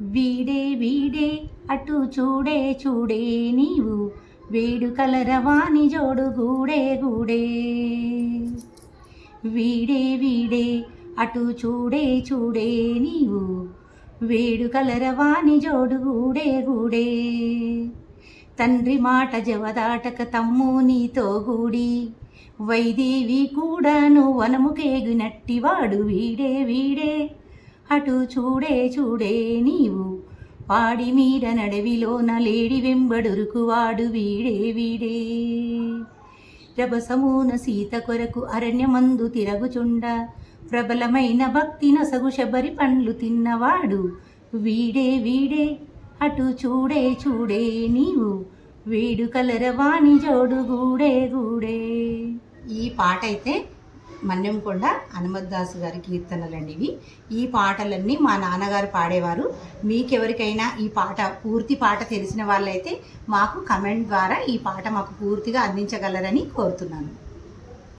వీడే వీడే అటు చూడే చూడే నీవు. వేడుకల రవాణి జోడు గూడే గూడే. వీడే వీడే అటు చూడే చూడే నీవు. వేడుకల రవాణి జోడు గూడే గూడే. తండ్రి మాట జవదాటక తమ్ము నీతో గూడి. వైదేవి కూడాను వనముకేగినట్టివాడు వీడే వీడే. అటు చూడే చూడే నీవు. పాడి మీద నడవిలోన లేడి వెంబడురుకువాడు వీడే వీడే రభసమున సీత కొరకు అరణ్యమందు తిరగుచుండ. ప్రబలమైన భక్తి నసగు శబరి పండ్లు తిన్నవాడు వీడే వీడే. అటు చూడే చూడే నీవు. వీడు కలరవాణి జోడు గూడే గూడే. ఈ పాట అయితే మన్యంకొండ హనుమద్దాసు గారి కీర్తనలండి ఇవి ఈ పాటలన్నీ మా నాన్నగారు పాడేవారు. మీకెవరికైనా ఈ పాట పూర్తి పాట తెలిసిన వాళ్ళైతే మాకు కమెంట్ ద్వారా ఈ పాట మాకు పూర్తిగా అందించగలరని కోరుతున్నాను.